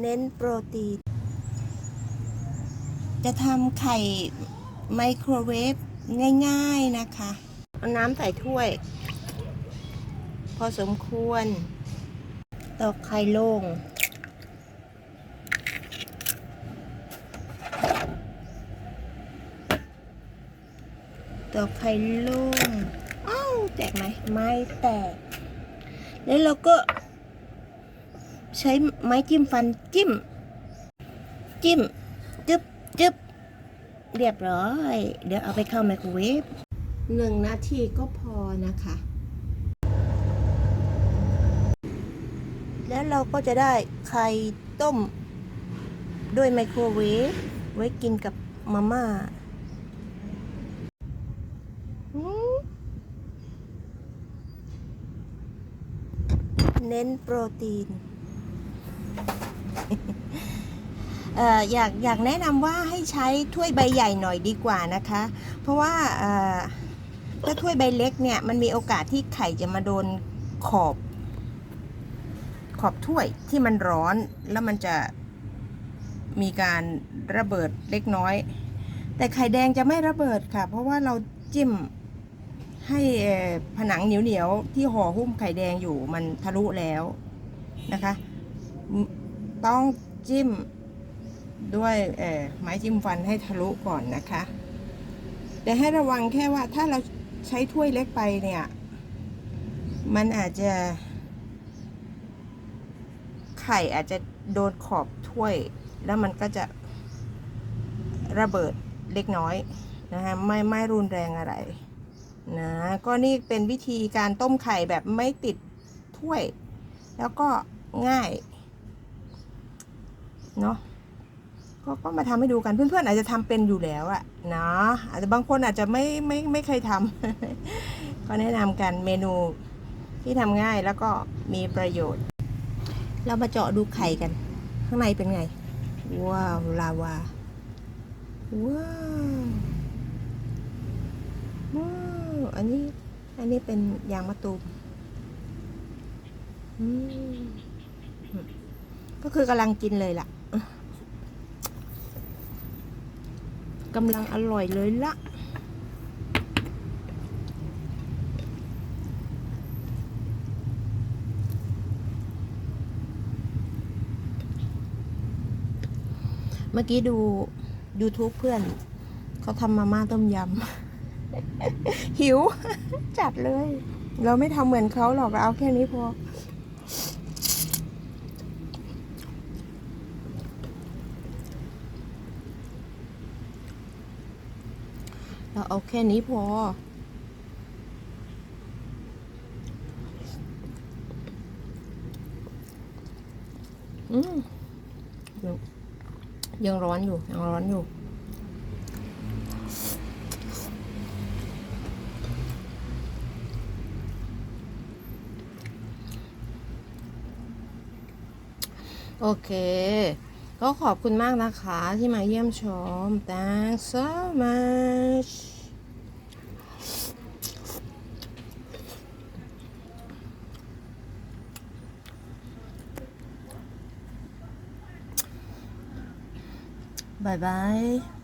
เน้นโปรตีน จะทำไข่ไมโครเวฟง่ายๆนะคะ เอาน้ำใส่ถ้วย พอสมควร ตอกไข่ลง ตอกไข่ลง อ้าว แตกไหม ไม่แตก แล้วเราก็ ใช้ไม้จิ้มฟันจิ้ม จิ้มจึ๊บจึ๊บเรียบร้อย เดี๋ยวเอาไปเข้าไมโครเวฟหนึ่งนาทีก็พอนะคะ แล้วเราก็จะได้ไข่ต้ม ด้วยไมโครเวฟไว้กินกับมาม่าเน้นโปรตีน อยากอยากแนะนำว่าให้ใช้ถ้วยใบใหญ่หน่อยดีกว่านะคะ เพราะว่าถ้าถ้วยใบเล็กเนี่ยมันมีโอกาสที่ไข่จะมาโดนขอบ ขอบถ้วยที่มันร้อนแล้วมันจะมีการระเบิดเล็กน้อย แต่ไข่แดงจะไม่ระเบิดค่ะ เพราะว่าเราจิ้มให้ผนังเหนียวๆที่ห่อหุ้มไข่แดงอยู่มันทะลุแล้วนะคะ ต้องจิ้มด้วยไม้จิ้มฟันให้ทะลุก่อนนะคะ แต่ให้ระวังแค่ว่าถ้าเราใช้ถ้วยเล็กไปเนี่ย มันอาจจะ ไข่อาจจะโดนขอบถ้วย แล้วมันก็จะระเบิดเล็กน้อยนะคะไม่ไม่รุนแรงอะไรนะก็นี่เป็นวิธีการต้มไข่แบบไม่ติดถ้วย แล้วก็ง่าย เนาะก็ก็มาทำให้ดูกันเพื่อนๆอาจจะทำเป็นอยู่แล้วอะนะอาจจะบางคนอาจจะไม่ไม่ไม่เคยทำก็แนะนำกันเมนูที่ทำง่ายแล้วก็มีประโยชน์ เรามาเจาะดูไข่กัน ข้างในเป็นไง ว้าวลาวาว้าวว้าวอันนี้อันนี้เป็นยางมะตูมอืม ก็คือกำลังกินเลยล่ะกำลังอร่อยเลยละเมื่อกี้ดู YouTube เพื่อน เขาทำมาม่าต้มยำ หิว จัดเลย เราไม่ทำเหมือนเขาหรอกเราเอาแค่นี้พอ เราเอาแค่นี้พอ อืมยังยังร้อนอยู่ ยังร้อนอยู่โอเค ก็ขอบคุณมากนะคะที่มาเยี่ยมชม thanks so much บายบาย